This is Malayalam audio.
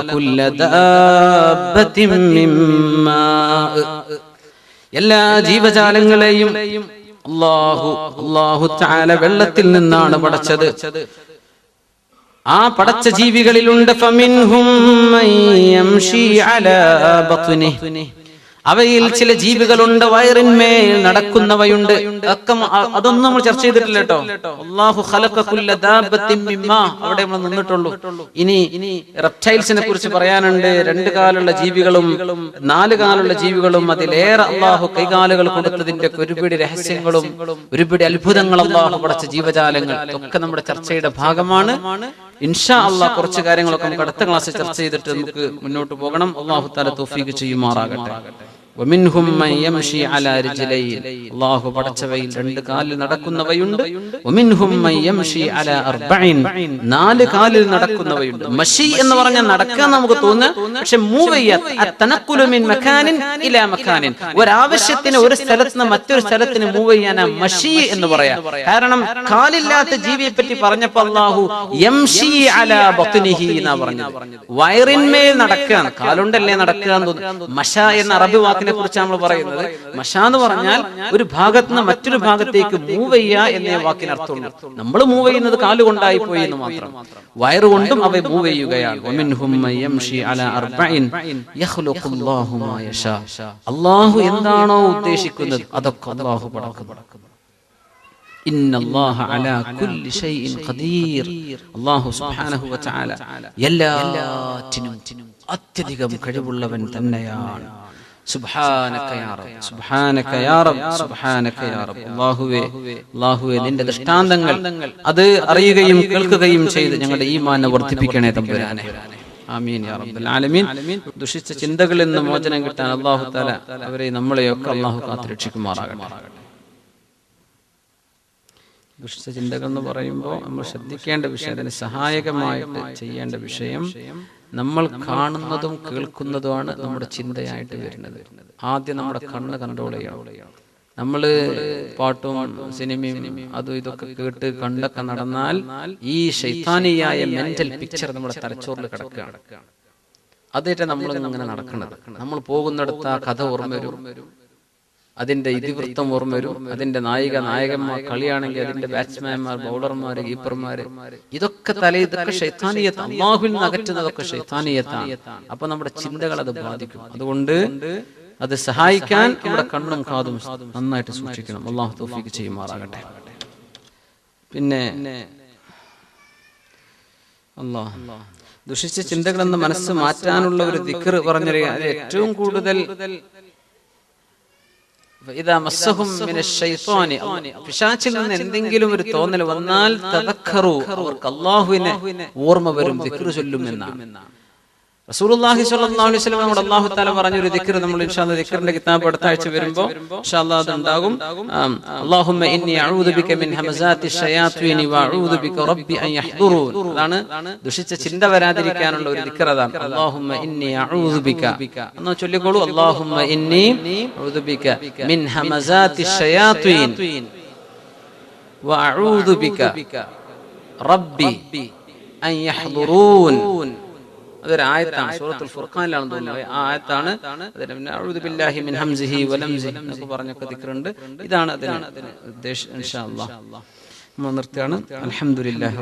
كل دابة من ماء എല്ലാ ജീവജാലങ്ങളെയും അള്ളാഹു അള്ളാഹു താല വെള്ളത്തിൽ നിന്നാണ് പടച്ചത് ആ പടച്ച ജീവികളിലുണ്ട് ഫമിൻഹും അവയിൽ ചില ജീവികളുണ്ട് വയറിന്മേൽ നടക്കുന്നവയുണ്ട്. ഒക്കെ അതൊന്നും നമ്മൾ ചർച്ച ചെയ്തിട്ടില്ല കേട്ടോ. അള്ളാഹു. അവിടെ നമ്മൾ നിന്നിട്ടുള്ളൂ. ഇനി ഇനി റെപ്റ്റൈൽസിനെ കുറിച്ച് പറയാനുണ്ട്. രണ്ട് കാലുള്ള ജീവികളും നാല് കാലുള്ള ജീവികളും അതിലേറെ അള്ളാഹു കൈകാലുകൾ കൊടുത്തതിന്റെ ഒക്കെ ഒരുപിടി രഹസ്യങ്ങളും ഒരുപിടി അത്ഭുതങ്ങൾ അള്ളാഹു പടച്ച ജീവജാലങ്ങൾ. ഒക്കെ നമ്മുടെ ചർച്ചയുടെ ഭാഗമാണ്. ഇൻഷാ അള്ളാഹ് കുറച്ച് കാര്യങ്ങളൊക്കെ നമുക്ക് അടുത്ത ക്ലാസ്സിൽ ചർച്ച ചെയ്തിട്ട് നമുക്ക് മുന്നോട്ട് പോകണം. അള്ളാഹു താല തോഫീക്ക് ചെയ്യുമാറാകട്ടെ. രണ്ട് കാലിൽ നടക്കുന്നവയുണ്ട്. നാല് കാലിൽ നടക്കുന്നവയുണ്ട്. മഷി എന്ന് പറഞ്ഞാൽ നടക്കാൻ നമുക്ക് തോന്നുക പക്ഷെ ഒരാവശ്യത്തിന് ഒരു സ്ഥലത്ത് നിന്ന് മറ്റൊരു സ്ഥലത്തിന് മൂവ് ചെയ്യാൻ മഷി എന്ന് പറയാം. കാരണം കാലില്ലാത്ത ജീവിയെ പറ്റി പറഞ്ഞപ്പോ അള്ളാഹു പറഞ്ഞു വയറിന്മേൽ നടക്കാൻ കാലുണ്ടല്ലേ നടക്കുക എന്ന് തോന്നുന്നു. മഷ അറബി വാക്ക് വാക്കിനെ കുറിച്ച് നമ്മൾ പറയുന്നത് മഷ എന്ന് പറഞ്ഞാൽ ഒരു ഭാഗത്ത് നിന്ന് മറ്റൊരു ഭാഗത്തേക്ക് മൂവ് ചെയ്യുക എന്നേ വാക്കിന് അർത്ഥമുള്ളൂ. നമ്മൾ മൂവ് ചെയ്യുന്നത് കാലുകൊണ്ടായി പോയി എന്ന് മാത്രം. വയറുകൊണ്ടും അവ മൂവ് ചെയ്യുകയാണ്. അള്ളാഹു എന്താണോ ഉദ്ദേശിക്കുന്നത്? അതൊക്കെ അള്ളാഹു തആല എല്ലാറ്റിനും അത്യധികം കഴിവുള്ളവൻ തന്നെയാണ്. നിന്റെ ദൃഷ്ടാന്തങ്ങൾ അത് അറിയുകയും കേൾക്കുകയും ചെയ്ത് ഞങ്ങളുടെ ഈ ഈമാനെ വർദ്ധിപ്പിക്കണേ തമ്പുരാനെ. ആമീൻ യാ റബ്ബൽ ആലമീൻ ദുഷിച്ച ചിന്തകളിൽ നിന്ന് മോചനം കിട്ടാൻ അള്ളാഹു തആല അവരെ നമ്മളെയൊക്കെ അല്ലാഹു കാത്തുരക്ഷിക്കുമാറാകട്ടെ. ദുഷിച്ച ചിന്തകൾ എന്ന് പറയുമ്പോൾ നമ്മൾ ശ്രദ്ധിക്കേണ്ട വിഷയം അതിന് സഹായകമായിട്ട് ചെയ്യേണ്ട വിഷയം നമ്മൾ കാണുന്നതും കേൾക്കുന്നതുമാണ് നമ്മുടെ ചിന്തയായിട്ട് വരുന്നത്. ആദ്യം നമ്മുടെ കണ്ണ് കൺട്രോൾ ചെയ്യണം. നമ്മൾ പാട്ടും സിനിമയും അതും ഇതൊക്കെ കേട്ട് കണ്ടൊക്കെ നടന്നാൽ ഈ ശൈത്താനിയായ മെന്റൽ പിക്ചർ നമ്മുടെ തലച്ചോറിൽ കിടക്കുകയാണ്. അതേറ്റ നമ്മൾ ഇങ്ങനെ നടക്കുന്നത്. നമ്മൾ പോകുന്നിടത്ത് ആ കഥ ഓർമ്മ വരും. അതിന്റെ ഇതിവൃത്തം ഓർമ്മ വരും. അതിന്റെ നായിക നായകന്മാർ കളിയാണെങ്കിൽ അതിന്റെ ബാറ്റ്സ്മാൻമാർ ബൗളർമാര് കീപ്പർമാര് ഇതൊക്കെ തല ഇതൊക്കെ ഷൈത്താനീയത്ത് അള്ളാഹുവിൽ നിന്ന് അകറ്റുന്നതൊക്കെ ഷൈത്താനീയത്താണ് അപ്പൊ നമ്മുടെ ചിന്തകൾ അത് ബാധിക്കും. അതുകൊണ്ട് അത് സഹായിക്കാൻ നമ്മുടെ കണ്ണും കാതും നന്നായിട്ട് സൂക്ഷിക്കണം. അള്ളാഹു തോഫിക്ക് ചെയ്യുമാറാകട്ടെ. പിന്നെ അള്ളാഹ് ദുഷിച്ച ചിന്തകളെന്ന് മനസ്സ് മാറ്റാനുള്ള ഒരു ദിക്കർ പറഞ്ഞറിയാം അത് ഏറ്റവും കൂടുതൽ പിശാചിൽ നിന്ന് എന്തെങ്കിലും ഒരു തോന്നൽ വന്നാൽ അവർക്ക് അള്ളാഹുവിനെ ഓർമ്മ വരും ചൊല്ലും എന്നാണ്. റസൂലുള്ളാഹി സ്വല്ലല്ലാഹു അലൈഹി വസല്ലം നമ്മുടെ അല്ലാഹു തആല പറഞ്ഞ ഒരു ദിക്ർ നമ്മൾ ഇൻഷാ അല്ലാഹ് ദിക്റിന്റെ കിതാബ് അടുത്ത ആഴ്ച വരുമ്പോൾ ഇൻഷാ അല്ലാഹ് അത് ഉണ്ടാകും. അല്ലാഹുമ്മ ഇന്നി അഊദു ബിക മിൻ ശയാത്വീനി വഅഊദു ബിക റബ്ബി അൻ യഹ്ദുറൂൻ. അതാണ് ദുഷിച്ച ചിന്ത വരാതിരിക്കാനുള്ള ഒരു ദിക്ർ അതാണ്. അല്ലാഹുമ്മ ഇന്നി അഊദു ബിക. എന്ന് ചൊല്ലിക്കോളൂ. അല്ലാഹുമ്മ ഇന്നി അഊദു ബിക മിൻ ശയാത്വീൻ വഅഊദു ബിക. റബ്ബി അൻ യഹ്ദുറൂൻ. അതൊരു ആയത്താണ്. സൂറത്തുൽ ഫുർഖാനിലാണ് തോന്നുന്നത്. ആ ആയത്താണ്. പിന്നെ ബില്ലാഹി മിൻ ഹംസിഹി എന്നൊക്കെ പറഞ്ഞൊക്കെ ദിക്റുണ്ട്. ഇതാണ് അതിന് ഇൻഷാ അള്ളാഹ് നമ്മൾ നിർത്തുകയാണ്. അൽഹംദുലില്ലാഹി